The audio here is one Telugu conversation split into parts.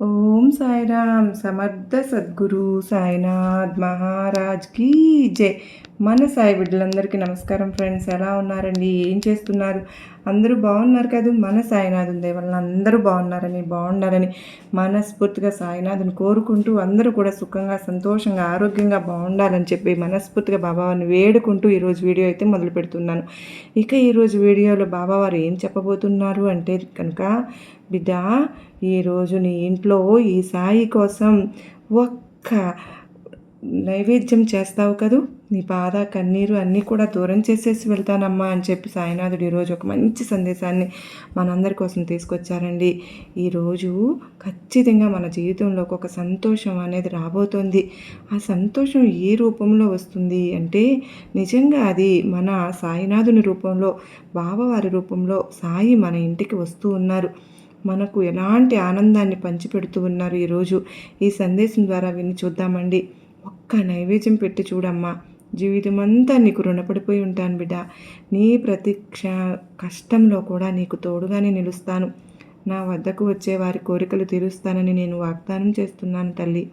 ఓం సాయిరామ్ సమర్థ సద్గురు సాయినాథ్ మహారాజ్ కీ జై. మన సాయి బిడ్డలందరికీ నమస్కారం ఫ్రెండ్స్ ఎలా ఉన్నారండి? ఏం చేస్తున్నారు? అందరూ బాగున్నారు కదా? మన సాయినాథుని వలన అందరూ బాగున్నారని బాగున్నారని మనస్ఫూర్తిగా సాయినాథుని కోరుకుంటూ అందరూ కూడా సుఖంగా సంతోషంగా ఆరోగ్యంగా బాగుండాలని చెప్పి మనస్ఫూర్తిగా బాబావారిని వేడుకుంటూ ఈరోజు వీడియో అయితే మొదలు పెడుతున్నాను ఇక ఈరోజు వీడియోలో బాబావారు ఏం చెప్పబోతున్నారు అంటే కనుక బిడ్డ ఈరోజు నీ ఇంట్లో ఈ సాయి కోసం ఒక్క నైవేద్యం చేస్తావు కదూ? నీ బాధ కన్నీరు అన్నీ కూడా దూరం చేసేసి వెళ్తానమ్మా అని చెప్పి సాయినాథుడు ఈరోజు ఒక మంచి సందేశాన్ని మనందరి కోసం తీసుకొచ్చారండి. ఈరోజు ఖచ్చితంగా మన జీవితంలోకి ఒక సంతోషం అనేది రాబోతోంది. ఆ సంతోషం ఏ రూపంలో వస్తుంది అంటే నిజంగా అది మన సాయినాథుని రూపంలో బావవారి రూపంలో సాయి మన ఇంటికి వస్తూ ఉన్నారు. మనకు ఎలాంటి ఆనందాన్ని పంచిపెడుతూ ఉన్నారు ఈరోజు ఈ సందేశం ద్వారా విని చూద్దామండి. ఒక్క నైవేద్యం పెట్టి చూడమ్మా. జీవితం అంతా నీకు రుణపడిపోయి ఉంటాను బిడ్డ. నీ ప్రతి క్ష కష్టంలో కూడా నీకు తోడుగానే నిలుస్తాను. నా వద్దకు వచ్చే వారి కోరికలు తీరుస్తానని నేను వాగ్దానం చేస్తున్నాను తల్లి.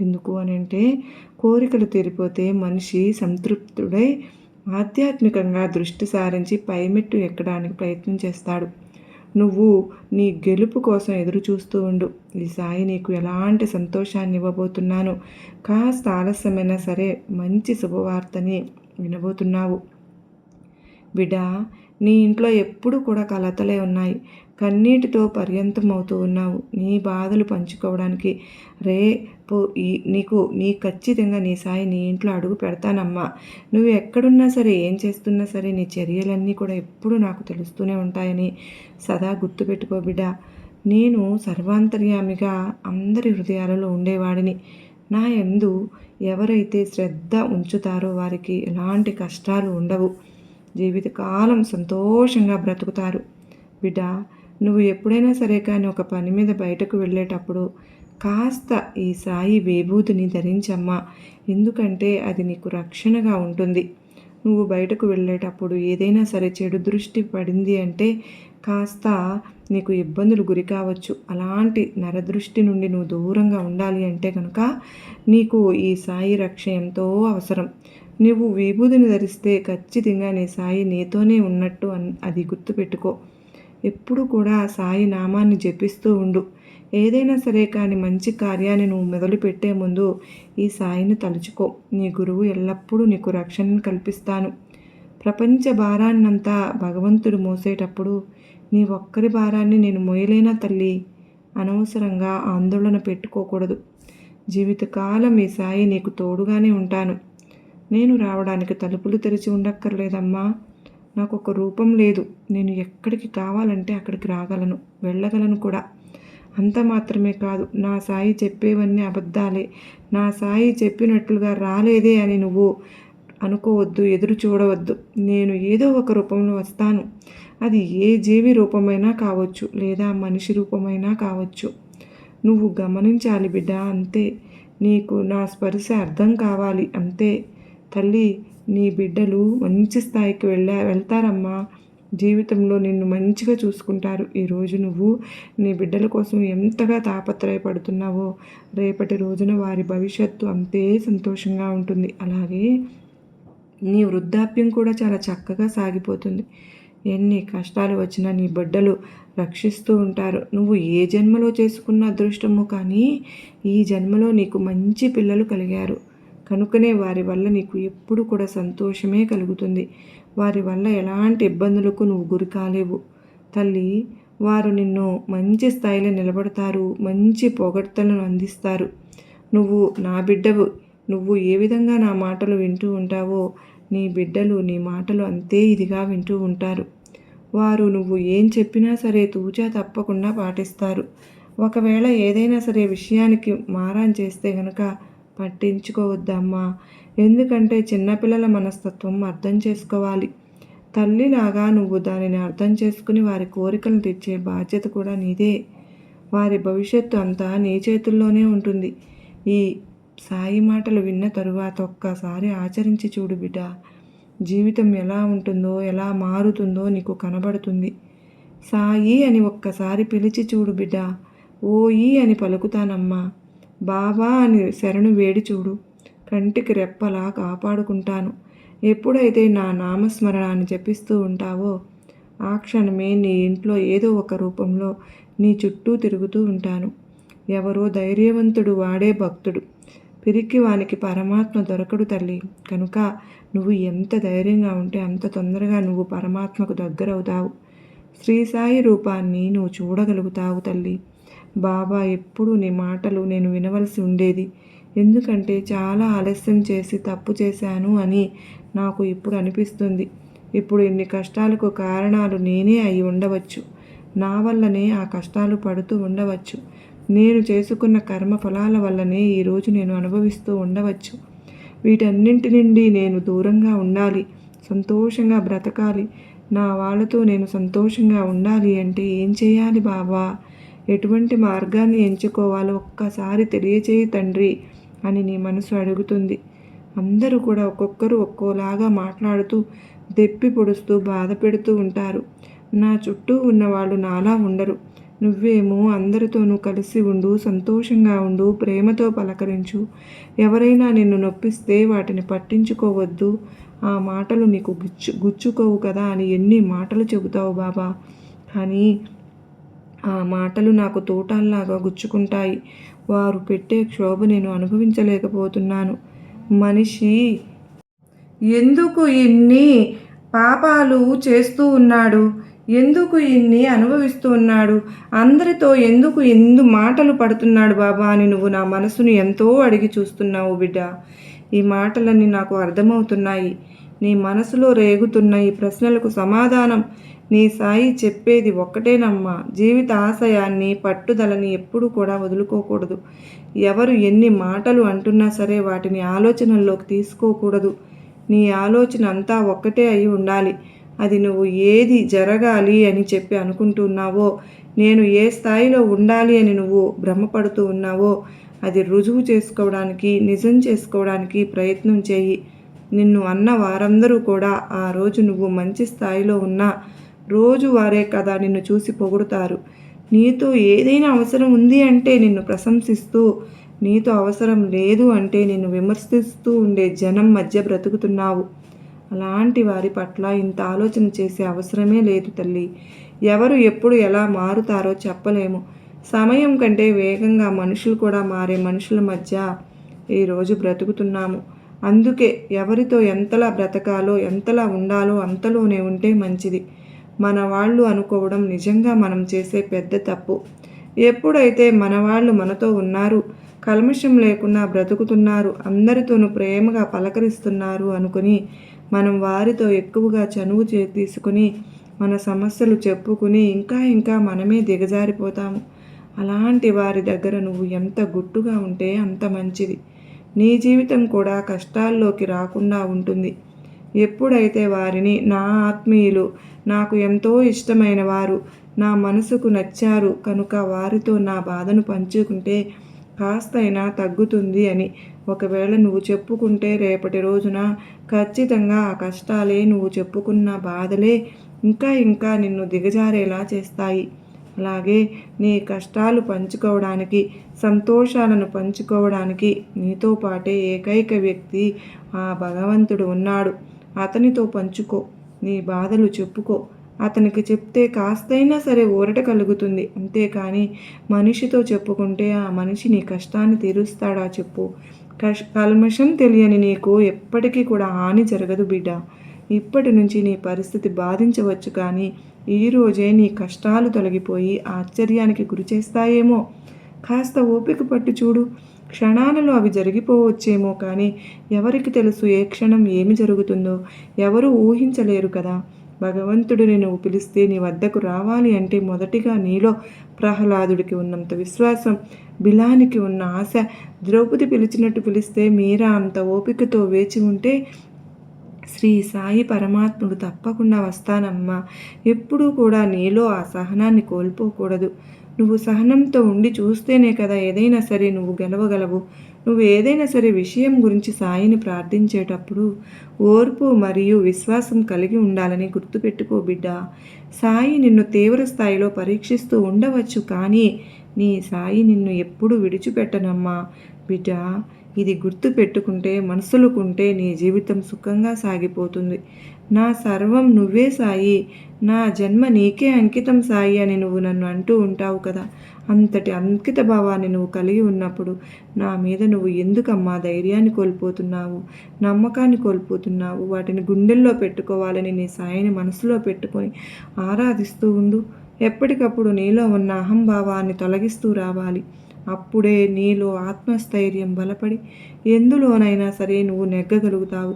ఎందుకు అని అంటే కోరికలు తీరిపోతే మనిషి సంతృప్తుడై ఆధ్యాత్మికంగా దృష్టి సారించి పైమెట్టు ఎక్కడానికి ప్రయత్నం చేస్తాడు. నువ్వు నీ గెలుపు కోసం ఎదురు చూస్తూ ఉండు. ఈ సాయి నీకు ఎలాంటి సంతోషాన్ని ఇవ్వబోతున్నాను? కాస్త ఆలస్యమైనా సరే మంచి శుభవార్తని వినబోతున్నావు. బిడ్డ నీ ఇంట్లో ఎప్పుడు కూడా కలతలే ఉన్నాయి. కన్నీటితో పర్యంతమవుతూ ఉన్నావు. నీ బాధలు పంచుకోవడానికి రేపు ఈ నీకు నీ ఖచ్చితంగా నీ సాయి నీ ఇంట్లో అడుగు పెడతానమ్మా. నువ్వు ఎక్కడున్నా సరే ఏం చేస్తున్నా సరే నీ చర్యలన్నీ కూడా ఎప్పుడు నాకు తెలుస్తూనే ఉంటాయని సదా గుర్తుపెట్టుకో బిడ్డ. నేను సర్వాంతర్యామిగా అందరి హృదయాలలో ఉండేవాడిని. నా ఎందు ఎవరైతే శ్రద్ధ ఉంచుతారో వారికి ఎలాంటి కష్టాలు ఉండవు. జీవితకాలం సంతోషంగా బ్రతుకుతారు. బిడ్డ నువ్వు ఎప్పుడైనా సరే కానీ ఒక పని మీద బయటకు వెళ్ళేటప్పుడు కాస్త ఈ సాయి వేభూతిని ధరించమ్మా. ఎందుకంటే అది నీకు రక్షణగా ఉంటుంది. నువ్వు బయటకు వెళ్ళేటప్పుడు ఏదైనా సరే చెడు దృష్టి పడింది అంటే కాస్త నీకు ఇబ్బందులు గురి కావచ్చు. అలాంటి నరదృష్టి నుండి నువ్వు దూరంగా ఉండాలి అంటే కనుక నీకు ఈ సాయి రక్ష ఎంతో అవసరం. నువ్వు విభూతిని ధరిస్తే ఖచ్చితంగా నీ సాయి నీతోనే ఉన్నట్టు అది గుర్తుపెట్టుకో. ఎప్పుడు కూడా సాయి నామాన్ని జపిస్తూ ఉండు. ఏదైనా సరే కానీ మంచి కార్యాన్ని నువ్వు మొదలుపెట్టే ముందు ఈ సాయిని తలుచుకో. నీ గురువు ఎల్లప్పుడూ నీకు రక్షణను కల్పిస్తాను. ప్రపంచ భారాన్నంతా భగవంతుడు మోసేటప్పుడు నీ ఒక్కరి భారాన్ని నేను మోయలేనా తల్లి? అనవసరంగా ఆందోళన పెట్టుకోకూడదు. జీవితకాలం ఈ సాయి నీకు తోడుగానే ఉంటాను. నేను రావడానికి తలుపులు తెరిచి ఉండక్కర్లేదమ్మా. నాకు ఒక రూపం లేదు. నేను ఎక్కడికి కావాలంటే అక్కడికి రాగలను వెళ్ళగలను కూడా. అంత మాత్రమే కాదు నా సాయి చెప్పేవన్నీ అబద్ధాలే. నా సాయి చెప్పినట్లుగా రాలేదే అని నువ్వు అనుకోవద్దు ఎదురు చూడవద్దు. నేను ఏదో ఒక రూపంలో వస్తాను. అది ఏ జీవి రూపమైనా కావచ్చు లేదా మనిషి రూపమైనా కావచ్చు. నువ్వు గమనించాలి బిడ్డ అంతే. నీకు నా స్పర్శ అర్థం కావాలి అంతే. తల్లి నీ బిడ్డలు మంచి స్థాయికి వెళ్ళా వెళ్తారమ్మా. జీవితంలో నిన్ను మంచిగా చూసుకుంటారు. ఈరోజు నువ్వు నీ బిడ్డల కోసం ఎంతగా తాపత్రయపడుతున్నావో రేపటి రోజున వారి భవిష్యత్తు అంతే సంతోషంగా ఉంటుంది. అలాగే నీ వృద్ధాప్యం కూడా చాలా చక్కగా సాగిపోతుంది. ఎన్ని కష్టాలు వచ్చినా నీ బిడ్డలు రక్షిస్తూ ఉంటారు. నువ్వు ఏ జన్మలో చేసుకున్న అదృష్టమో కానీ ఈ జన్మలో నీకు మంచి పిల్లలు కలిగారు. కనుకనే వారి వల్ల నీకు ఎప్పుడు కూడా సంతోషమే కలుగుతుంది. వారి వల్ల ఎలాంటి ఇబ్బందులకు నువ్వు గురి కాలేవు. తల్లి వారు నిన్ను మంచి స్థాయిలో నిలబడతారు మంచి పొగడ్తలను అందిస్తారు. నువ్వు నా బిడ్డవు. నువ్వు ఏ విధంగా నా మాటలు వింటూ ఉంటావో నీ బిడ్డలు నీ మాటలు అంతే ఇదిగా వింటూ ఉంటారు. వారు నువ్వు ఏం చెప్పినా సరే తూచా తప్పకుండా పాటిస్తారు. ఒకవేళ ఏదైనా సరే విషయానికి మారాన్ చేస్తే గనక పట్టించుకోవద్దమ్మా. ఎందుకంటే చిన్నపిల్లల మనస్తత్వం అర్థం చేసుకోవాలి. తల్లిలాగా నువ్వు దానిని అర్థం చేసుకుని వారి కోరికలు తెచ్చే బాధ్యత కూడా నీదే. వారి భవిష్యత్తు అంతా నీ చేతుల్లోనే ఉంటుంది. ఈ సాయి మాటలు విన్న తరువాత ఒక్కసారి ఆచరించి చూడు బిడ్డ. జీవితం ఎలా ఉంటుందో ఎలా మారుతుందో నీకు కనబడుతుంది. సాయి అని ఒక్కసారి పిలిచి చూడు బిడ్డ. ఓయి అని పలుకుతానమ్మా. బాబా అని శరణు వేడి చూడు. కంటికి రెప్పలా కాపాడుకుంటాను. ఎప్పుడైతే నా నామస్మరణాన్ని జపిస్తూ ఉంటావో ఆ క్షణమే నీ ఇంట్లో ఏదో ఒక రూపంలో నీ చుట్టూ తిరుగుతూ ఉంటాను. ఎవరో ధైర్యవంతుడు వాడే భక్తుడు. పిరికి వానికి పరమాత్మ దొరకడు తల్లి. కనుక నువ్వు ఎంత ధైర్యంగా ఉంటే అంత తొందరగా నువ్వు పరమాత్మకు దగ్గరవుతావు. శ్రీ సాయి రూపాన్ని నువ్వు చూడగలుగుతావు తల్లి. బాబా ఎప్పుడు నీ మాటలు నేను వినవలసి ఉండేది. ఎందుకంటే చాలా ఆలస్యం చేసి తప్పు చేశాను అని నాకు ఇప్పుడు అనిపిస్తుంది. ఇప్పుడు ఇన్ని కష్టాలకు కారణాలు నేనే అయి ఉండవచ్చు. నా వల్లనే ఆ కష్టాలు పడుతూ ఉండవచ్చు. నేను చేసుకున్న కర్మ ఫలాల వల్లనే ఈరోజు నేను అనుభవిస్తూ ఉండవచ్చు. వీటన్నింటి నుండి నేను దూరంగా ఉండాలి. సంతోషంగా బ్రతకాలి. నా వాళ్ళతో నేను సంతోషంగా ఉండాలి అంటే ఏం చేయాలి బాబా? ఎటువంటి మార్గాన్ని ఎంచుకోవాలో ఒక్కసారి తెలియచేయి తండ్రి అని నీ మనసు అడుగుతుంది. అందరూ కూడా ఒక్కొక్కరు ఒక్కోలాగా మాట్లాడుతూ దెప్పి పొడుస్తూ బాధ పెడుతూ ఉంటారు. నా చుట్టూ ఉన్నవాళ్ళు నాలా ఉండరు. నువ్వేమో అందరితోనూ కలిసి ఉండు సంతోషంగా ఉండు ప్రేమతో పలకరించు. ఎవరైనా నిన్ను నొప్పిస్తే వాటిని పట్టించుకోవద్దు. ఆ మాటలు నీకు గుచ్చు గుచ్చుకోవు కదా అని ఎన్ని మాటలు చెబుతావు బాబా? కానీ ఆ మాటలు నాకు తోటల్లాగా గుచ్చుకుంటాయి. వారు పెట్టే క్షోభ నేను అనుభవించలేకపోతున్నాను. మనిషి ఎందుకు ఇన్ని పాపాలు చేస్తూ ఉన్నాడు? ఎందుకు ఇన్ని అనుభవిస్తూ ఉన్నాడు? అందరితో ఎందుకు ఎందు మాటలు పడుతున్నాడు బాబా అని నువ్వు నా మనసును ఎంతో అడిగి చూస్తున్నావు బిడ్డ. ఈ మాటలన్నీ నాకు అర్థమవుతున్నాయి. నీ మనసులో రేగుతున్న ఈ ప్రశ్నలకు సమాధానం నీ సాయి చెప్పేది ఒక్కటేనమ్మా. జీవిత ఆశయాన్ని పట్టుదలని ఎప్పుడూ కూడా వదులుకోకూడదు. ఎవరు ఎన్ని మాటలు అంటున్నా సరే వాటిని ఆలోచనల్లోకి తీసుకోకూడదు. నీ ఆలోచన అంతా ఒక్కటే అయి ఉండాలి. అది నువ్వు ఏది జరగాలి అని చెప్పి అనుకుంటున్నావో నేను ఏ స్థాయిలో ఉండాలి అని నువ్వు భ్రమపడుతూ ఉన్నావో అది రుజువు చేసుకోవడానికి నిజం చేసుకోవడానికి ప్రయత్నం చేయి. నిన్ను అన్న వారందరూ కూడా ఆ రోజు నువ్వు మంచి స్థాయిలో ఉన్నా రోజు వారే కదా నిన్ను చూసి పొగుడుతారు. నీతో ఏదైనా అవసరం ఉంది అంటే నిన్ను ప్రశంసిస్తూ నీతో అవసరం లేదు అంటే నిన్ను విమర్శిస్తూ ఉండే జనం మధ్య బ్రతుకుతున్నావు. అలాంటి వారి పట్ల ఇంత ఆలోచన చేసే అవసరమే లేదు తల్లి. ఎవరు ఎప్పుడు ఎలా మారుతారో చెప్పలేము. సమయం కంటే వేగంగా మనుషులు కూడా మారే మనుషుల మధ్య ఈరోజు బ్రతుకుతున్నాము. అందుకే ఎవరితో ఎంతలా బ్రతకాలో ఎంతలా ఉండాలో అంతలోనే ఉంటే మంచిది. మన వాళ్ళు అనుకోవడం నిజంగా మనం చేసే పెద్ద తప్పు. ఎప్పుడైతే మన వాళ్ళు మనతో ఉన్నారు కల్మషం లేకుండా బ్రతుకుతున్నారు అందరితోనూ ప్రేమగా పలకరిస్తున్నారు అనుకుని మనం వారితో ఎక్కువగా చనువు చే తీసుకుని మన సమస్యలు చెప్పుకుని ఇంకా ఇంకా మనమే దిగజారిపోతాము. అలాంటి వారి దగ్గర నువ్వు ఎంత గుట్టుగా ఉంటే అంత మంచిది. నీ జీవితం కూడా కష్టాల్లోకి రాకుండా ఉంటుంది. ఎప్పుడైతే వారిని నా ఆత్మీయులు నాకు ఎంతో ఇష్టమైన వారు నా మనసుకు నచ్చారు కనుక వారితో నా బాధను పంచుకుంటే కాస్తైనా తగ్గుతుంది అని. ఒకవేళ నువ్వు చెప్పుకుంటే రేపటి రోజున ఖచ్చితంగా ఆ కష్టాలే నువ్వు చెప్పుకున్న బాధలే ఇంకా ఇంకా నిన్ను దిగజారేలా చేస్తాయి. అలాగే నీ కష్టాలు పంచుకోవడానికి సంతోషాలను పంచుకోవడానికి నీతో పాటే ఏకైక వ్యక్తి ఆ భగవంతుడు ఉన్నాడు. అతనితో పంచుకో నీ బాధలు చెప్పుకో. అతనికి చెప్తే కాస్తైనా సరే ఊరట కలుగుతుంది. అంతేకాని మనిషితో చెప్పుకుంటే ఆ మనిషి నీ కష్టాన్ని తీరుస్తాడా చెప్పు. కష్ కల్మషం తెలియని నీకు ఎప్పటికీ కూడా హాని జరగదు బిడ్డ. ఇప్పటి నుంచి నీ పరిస్థితి బాధించవచ్చు కానీ ఈరోజే నీ కష్టాలు తొలగిపోయి ఆశ్చర్యానికి గురి చేస్తాయేమో. కాస్త ఓపిక పట్టు చూడు. క్షణాలలో అవి జరిగిపోవచ్చేమో కానీ ఎవరికి తెలుసు ఏ క్షణం ఏమి జరుగుతుందో? ఎవరు ఊహించలేరు కదా. భగవంతుడిని నువ్వు పిలిస్తే నీ వద్దకు రావాలి అంటే మొదటిగా నీలో ప్రహ్లాదుడికి ఉన్నంత విశ్వాసం బిలానికి ఉన్న ఆశ ద్రౌపది పిలిచినట్టు పిలిస్తే మీరా అంత ఓపికతో వేచి ఉంటే శ్రీ సాయి పరమాత్ముడు తప్పకుండా వస్తానమ్మా. ఎప్పుడూ కూడా నీలో ఆ సహనాన్ని కోల్పోకూడదు. నువ్వు సహనంతో ఉండి చూస్తేనే కదా ఏదైనా సరే నువ్వు గెలవగలవు. నువ్వు ఏదైనా సరే విషయం గురించి సాయిని ప్రార్థించేటప్పుడు ఓర్పు మరియు విశ్వాసం కలిగి ఉండాలని గుర్తుపెట్టుకో బిడ్డ. సాయి నిన్ను తీవ్ర స్థాయిలో పరీక్షిస్తూ ఉండవచ్చు కానీ నీ సాయి నిన్ను ఎప్పుడు విడిచిపెట్టనమ్మా బిడ్డ. ఇది గుర్తు పెట్టుకుంటే మనసులుకుంటే నీ జీవితం సుఖంగా సాగిపోతుంది. నా సర్వం నువ్వే సాయి. నా జన్మ నీకే అంకితం సాయి అని నువ్వు నన్ను అంటూ ఉంటావు కదా. అంతటి అంకిత భావాన్ని నువ్వు కలిగి ఉన్నప్పుడు నా మీద నువ్వు ఎందుకమ్మా ధైర్యాన్ని కోల్పోతున్నావు? నమ్మకాన్ని కోల్పోతున్నావు? వాటిని గుండెల్లో పెట్టుకోవాలని నీ సాయిని మనసులో పెట్టుకొని ఆరాధిస్తూ ఉండు. ఎప్పటికప్పుడు నీలో ఉన్న అహంభావాన్ని తొలగిస్తూ రావాలి. అప్పుడే నీలో ఆత్మస్థైర్యం బలపడి ఎందులోనైనా సరే నువ్వు నెగ్గగలుగుతావు.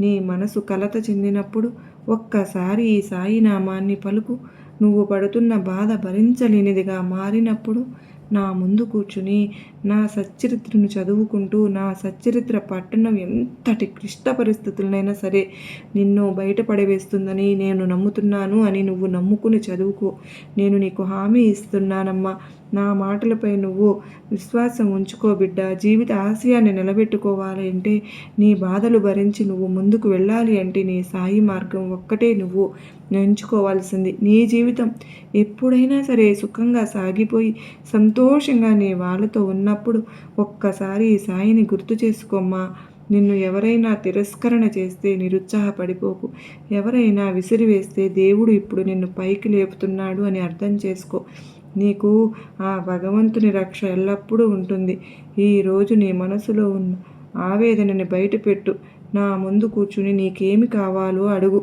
నీ మనసు కలత చెందినప్పుడు ఒక్కసారి ఈ సాయినామాన్ని పలుకు. నువ్వు పడుతున్న బాధ భరించలేనిదిగా మారినప్పుడు నా ముందు కూర్చుని నా సచ్చరిత్రను చదువుకుంటూ నా సచ్చరిత్ర పట్టణం ఎంతటి క్లిష్ట పరిస్థితులనైనా సరే నిన్ను బయటపడవేస్తుందని నేను నమ్ముతున్నాను అని నువ్వు నమ్ముకుని చదువుకో. నేను నీకు హామీ ఇస్తున్నానమ్మా. నా మాటలపై నువ్వు విశ్వాసం ఉంచుకో బిడ్డ. జీవిత ఆశయాన్ని నిలబెట్టుకోవాలి అంటే నీ బాధలు భరించి నువ్వు ముందుకు వెళ్ళాలి అంటే నీ సాయి మార్గం ఒక్కటే నువ్వు ఎంచుకోవాల్సింది. నీ జీవితం ఎప్పుడైనా సరే సుఖంగా సాగిపోయి సంతోషంగా నీ వాళ్ళతో ఉన్నప్పుడు ఒక్కసారి ఈ సాయిని గుర్తు చేసుకోమ్మా. నిన్ను ఎవరైనా తిరస్కరణ చేస్తే నిరుత్సాహపడిపోకు. ఎవరైనా విసిరివేస్తే దేవుడు ఇప్పుడు నిన్ను పైకి లేపుతున్నాడు అని అర్థం చేసుకో. నీకు ఆ భగవంతుని రక్ష ఎల్లప్పుడూ ఉంటుంది. ఈరోజు నీ మనసులో ఉన్న ఆవేదనని బయటపెట్టు. నా ముందు కూర్చుని నీకేమి కావాలో అడుగు.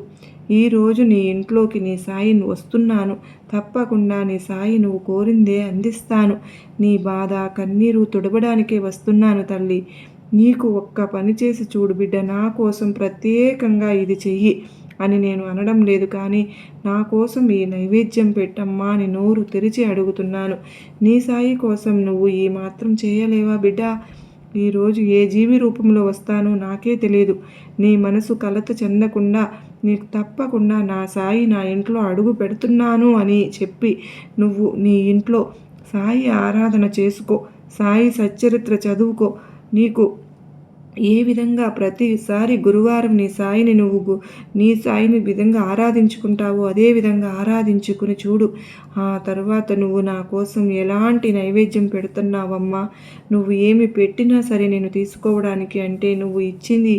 ఈరోజు నీ ఇంట్లోకి నీ సాయి వస్తున్నాను. తప్పకుండా నీ సాయి నువ్వు కోరిందే అందిస్తాను. నీ బాధ కన్నీరు తుడవడానికే వస్తున్నాను తల్లి. నీకు ఒక్క పని చేసి చూడు బిడ్డ. నా కోసం ప్రత్యేకంగా ఇది చెయ్యి. అని నేను అనడం లేదు కానీ నా కోసం ఈ నైవేద్యం పెట్టమ్మా అని నోరు తెరిచి అడుగుతున్నాను. నీ సాయి కోసం నువ్వు ఈ మాత్రం చేయలేవా బిడ్డ? ఈరోజు ఏ జీవి రూపంలో వస్తానో నాకే తెలియదు నీ మనసు కలత చెందకుండా నీకు తప్పకుండా నా సాయి నా ఇంట్లో అడుగు పెడుతున్నాను అని చెప్పి నువ్వు నీ ఇంట్లో సాయి ఆరాధన చేసుకో సాయి సచ్చరిత్ర చదువుకో నీకు ఏ విధంగా ప్రతిసారి గురువారం నీ సాయిని నువ్వు నీ సాయిని విధంగా ఆరాధించుకుంటావో అదే విధంగా ఆరాధించుకుని చూడు. ఆ తర్వాత నువ్వు నా కోసం ఎలాంటి నైవేద్యం పెడుతున్నావమ్మా? నువ్వు ఏమి పెట్టినా సరే నేను తీసుకోవడానికి అంటే నువ్వు ఇచ్చింది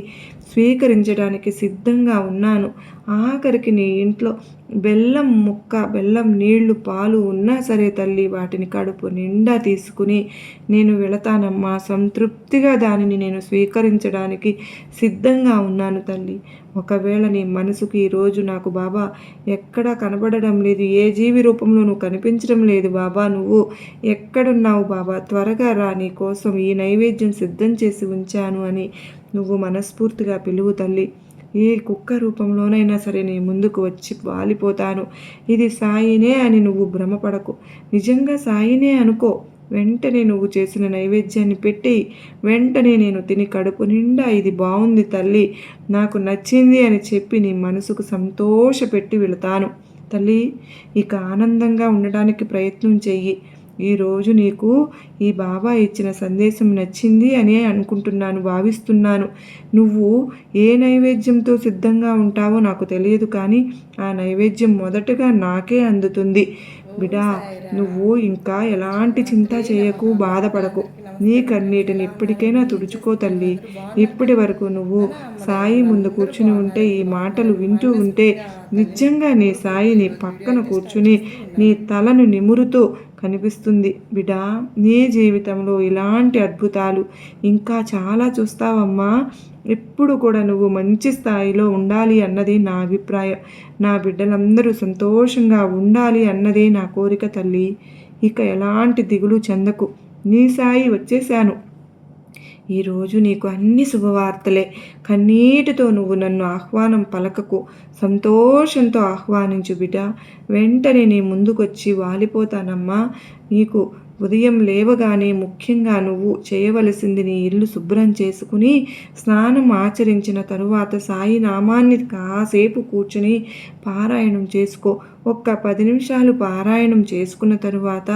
స్వీకరించడానికి సిద్ధంగా ఉన్నాను. ఆఖరికి నీ ఇంట్లో బెల్లం ముక్క బెల్లం నీళ్ళు పాలు ఉన్నా సరే తల్లి వాటిని కడుపు నిండా తీసుకుని నేను వెళతానమ్మా. సంతృప్తిగా దానిని నేను స్వీకరించడానికి సిద్ధంగా ఉన్నాను తల్లి. ఒకవేళ నీ మనసుకు ఈరోజు నాకు బాబా ఎక్కడా కనబడడం లేదు ఏ జీవి రూపంలో నువ్వు కనిపించడం లేదు బాబా. నువ్వు ఎక్కడున్నావు బాబా? త్వరగా రా నీ కోసం ఈ నైవేద్యం సిద్ధం చేసి ఉంచాను అని నువ్వు మనస్ఫూర్తిగా పిలువు తల్లి. ఏ కుక్క రూపంలోనైనా సరే నీ ముందుకు వచ్చి వాలిపోతాను. ఇది సాయినే అని నువ్వు భ్రమపడకు. నిజంగా సాయినే అనుకో. వెంటనే నువ్వు చేసిన నైవేద్యాన్ని పెట్టి వెంటనే నేను తిని కడుపు నిండా ఇది బాగుంది తల్లి. నాకు నచ్చింది అని చెప్పి నీ మనసుకు సంతోషపెట్టి వెళతాను. తల్లి ఇక ఆనందంగా ఉండడానికి ప్రయత్నం చెయ్యి. ఈరోజు నీకు ఈ బాబా ఇచ్చిన సందేశం నచ్చింది అని అనుకుంటున్నాను భావిస్తున్నాను. నువ్వు ఏ నైవేద్యంతో సిద్ధంగా ఉంటావో నాకు తెలియదు కానీ ఆ నైవేద్యం మొదటగా నాకే అందుతుంది. బిడా నువ్వు ఇంకా ఎలాంటి చింత చేయకు బాధపడకు. నీ కన్నీటిని ఇప్పటికైనా తుడుచుకో తల్లి. ఇప్పటి వరకు నువ్వు సాయి ముందు కూర్చుని ఉంటే ఈ మాటలు వింటూ ఉంటే నిజంగా నీ సాయి నీ పక్కన కూర్చుని నీ తలను నిమురుతూ కనిపిస్తుంది. బిడా నీ జీవితంలో ఇలాంటి అద్భుతాలు ఇంకా చాలా చూస్తావమ్మా. ఎప్పుడు కూడా నువ్వు మంచి స్థాయిలో ఉండాలి అన్నది నా అభిప్రాయం. నా బిడ్డలందరూ సంతోషంగా ఉండాలి అన్నదే నా కోరిక తల్లి. ఇక ఎలాంటి దిగులు చెందకు. నీ సాయి వచ్చేశాను. ఈరోజు నీకు అన్ని శుభవార్తలే. కన్నీటితో నువ్వు నన్ను ఆహ్వానం పలకకు సంతోషంతో ఆహ్వానించు బిడ్డ. వెంటనే నీ ముందుకొచ్చి వాలిపోతానమ్మా. నీకు ఉదయం లేవగానే ముఖ్యంగా నువ్వు చేయవలసింది నీ ఇల్లు శుభ్రం చేసుకుని స్నానం ఆచరించిన తరువాత సాయి నామాన్ని కాసేపు కూర్చుని పారాయణం చేసుకో. ఒక్క పది నిమిషాలు పారాయణం చేసుకున్న తరువాత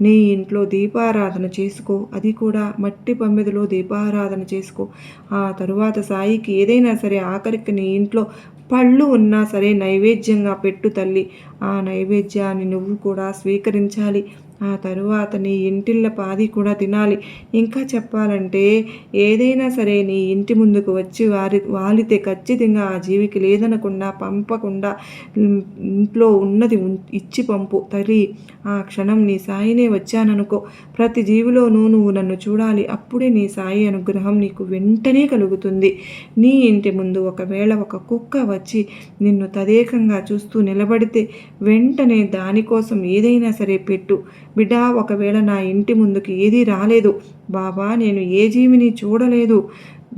నీ ఇంట్లో దీపారాధన చేసుకో. అది కూడా మట్టి పమ్మిదిలో దీపారాధన చేసుకో. ఆ తరువాత సాయికి ఏదైనా సరే ఆఖరికి నీ ఇంట్లో పళ్ళు ఉన్నా సరే నైవేద్యంగా పెట్టు తల్లి. ఆ నైవేద్యాన్ని నువ్వు కూడా స్వీకరించాలి. ఆ తరువాత నీ ఇంటిళ్ళ పాది కూడా తినాలి. ఇంకా చెప్పాలంటే ఏదైనా సరే నీ ఇంటి ముందుకు వచ్చి వారి వాలితే ఖచ్చితంగా ఆ జీవికి లేదనకుండా పంపకుండా ఇంట్లో ఉన్నది ఇచ్చి పంపు. తల్లి ఆ క్షణం నీ సాయినే వచ్చాననుకో. ప్రతి జీవిలోనూ నువ్వు నన్ను చూడాలి. అప్పుడే నీ సాయి అనుగ్రహం నీకు వెంటనే కలుగుతుంది. నీ ఇంటి ముందు ఒకవేళ ఒక కుక్క వచ్చి నిన్ను తదేకంగా చూస్తూ నిలబడితే వెంటనే దానికోసం ఏదైనా సరే పెట్టు. బిడ్డ ఒకవేళ నా ఇంటి ముందుకి ఏదీ రాలేదు. బాబా నేను ఏ జీవిని చూడలేదు.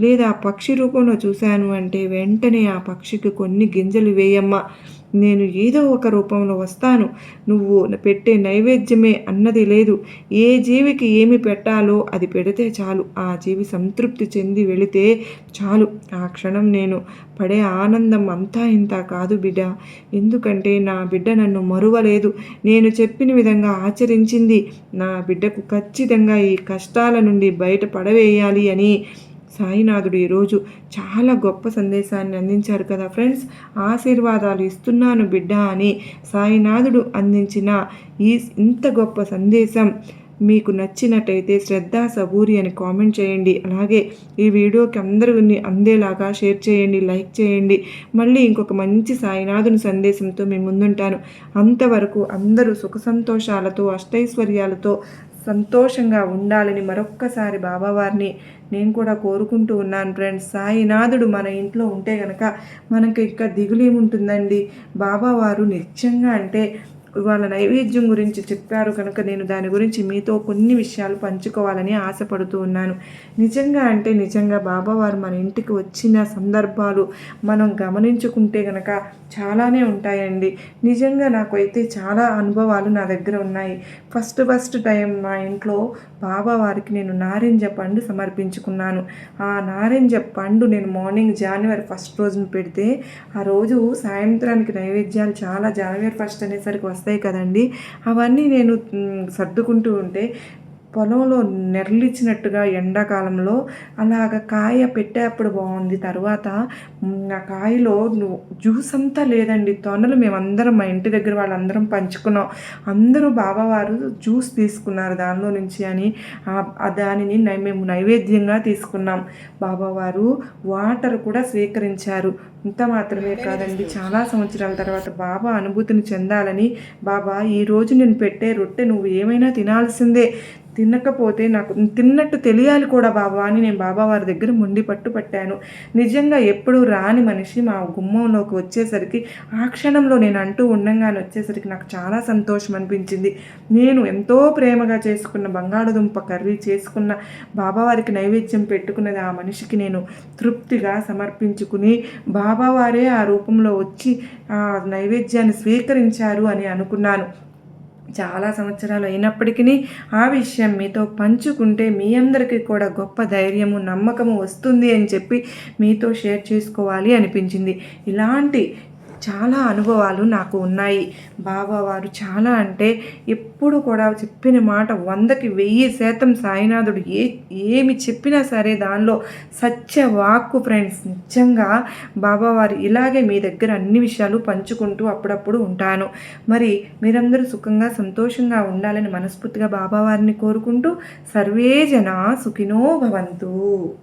లేదా పక్షి రూపంలో చూశాను అంటే వెంటనే ఆ పక్షికి కొన్ని గింజలు వేయమ్మా. నేను ఏదో ఒక రూపంలో వస్తాను. నువ్వు పెట్టే నైవేద్యమే అన్నది లేదు. ఏ జీవికి ఏమి పెట్టాలో అది పెడితే చాలు. ఆ జీవి సంతృప్తి చెంది వెళితే చాలు. ఆ క్షణం నేను పడే ఆనందం అంతా ఇంత కాదు బిడ్డ. ఎందుకంటే నా బిడ్డ నన్ను మరువలేదు. నేను చెప్పిన విధంగా ఆచరించింది. నా బిడ్డకు ఖచ్చితంగా ఈ కష్టాల నుండి బయట పడవేయాలి అని సాయినాథుడు ఈరోజు చాలా గొప్ప సందేశాన్ని అందించారు కదా ఫ్రెండ్స్. ఆశీర్వాదాలు ఇస్తున్నాను బిడ్డ అని సాయినాథుడు అందించిన ఈ ఇంత గొప్ప సందేశం మీకు నచ్చినట్టయితే శ్రద్ధ సబూరి అని కామెంట్ చేయండి. అలాగే ఈ వీడియోకి అందరూ అందేలాగా షేర్ చేయండి లైక్ చేయండి. మళ్ళీ ఇంకొక మంచి సాయినాథుని సందేశంతో మేము ముందుంటాను. అంతవరకు అందరూ సుఖ సంతోషాలతో అష్టైశ్వర్యాలతో సంతోషంగా ఉండాలని మరొక్కసారి బాబావారిని నేను కూడా కోరుకుంటూ ఉన్నాను ఫ్రెండ్స్. సాయినాథుడు మన ఇంట్లో ఉంటే కనుక మనకి ఇంకా దిగులేముంటుందండి? బాబావారు నిత్యంగా అంటే వాళ్ళ నైవేద్యం గురించి చెప్పారు కనుక నేను దాని గురించి మీతో కొన్ని విషయాలు పంచుకోవాలని ఆశపడుతూ ఉన్నాను. నిజంగా అంటే నిజంగా బాబావారు మన ఇంటికి వచ్చిన సందర్భాలు మనం గమనించుకుంటే కనుక చాలానే ఉంటాయండి. నిజంగా నాకు అయితే చాలా అనుభవాలు నా దగ్గర ఉన్నాయి. ఫస్ట్ ఫస్ట్ టైం మా ఇంట్లో బాబావారికి నేను నారింజ పండు సమర్పించుకున్నాను. ఆ నారింజ పండు నేను మార్నింగ్ జనవరి ఫస్ట్ రోజున పెడితే ఆ రోజు సాయంత్రానికి నైవేద్యాలు చాలా జనవరి ఫస్ట్ అనేసరికి వస్తాయి. కదండి. అవన్నీ నేను సర్దుకుంటూ ఉంటే పొలంలో నెరలిచ్చినట్టుగా ఎండాకాలంలో అలాగ కాయ పెట్టేప్పుడు బాగుంది. తర్వాత ఆ కాయలో జ్యూస్ అంతా లేదండి. తొనలు మేమందరం మా ఇంటి దగ్గర వాళ్ళందరం పంచుకున్నాం. అందరూ బాబావారు జ్యూస్ తీసుకున్నారు దానిలో నుంచి అని. దానిని మేము నైవేద్యంగా తీసుకున్నాం. బాబావారు వాటర్ కూడా స్వీకరించారు. ఇంత మాత్రమే కాదండి. చాలా సంవత్సరాల తర్వాత బాబా అనుభూతిని చెందాలని బాబా ఈరోజు నేను పెట్టే రొట్టె నువ్వు ఏమైనా తినాల్సిందే. తినకపోతే నాకు తిన్నట్టు తెలియాలి కూడా బాబా అని నేను బాబా వారి దగ్గర మొండి పట్టు పట్టాను. నిజంగా ఎప్పుడూ రాని మనిషి మా గుమ్మంలోకి వచ్చేసరికి ఆ క్షణంలో నేను అంటూ ఉండంగానే వచ్చేసరికి నాకు చాలా సంతోషం అనిపించింది. నేను ఎంతో ప్రేమగా చేసుకున్న బంగాళదుంప కర్రీ చేసుకున్న బాబావారికి నైవేద్యం పెట్టుకున్నది ఆ మనిషికి నేను తృప్తిగా సమర్పించుకుని బాబావారే ఆ రూపంలో వచ్చి ఆ నైవేద్యాన్ని స్వీకరించారు అని అనుకున్నాను. చాలా సంవత్సరాలు అయినప్పటికీ ఆ విషయం మీతో పంచుకుంటే మీ అందరికీ కూడా గొప్ప ధైర్యము నమ్మకము వస్తుంది అని చెప్పి మీతో షేర్ చేసుకోవాలి అనిపించింది. ఇలాంటి చాలా అనుభవాలు నాకు ఉన్నాయి. బాబావారు చాలా అంటే ఎప్పుడు కూడా చెప్పిన మాట వందకి వెయ్యి శాతం సాయినాథుడు ఏ ఏమి చెప్పినా సరే దానిలో సత్య వాక్కు ఫ్రెండ్స్ నిజంగా బాబావారు ఇలాగే మీ దగ్గర అన్ని విషయాలు పంచుకుంటూ అప్పుడప్పుడు ఉంటాను. మరి మీరందరూ సుఖంగా సంతోషంగా ఉండాలని మనస్ఫూర్తిగా బాబావారిని కోరుకుంటూ సర్వే జన సుఖినో భవంతు.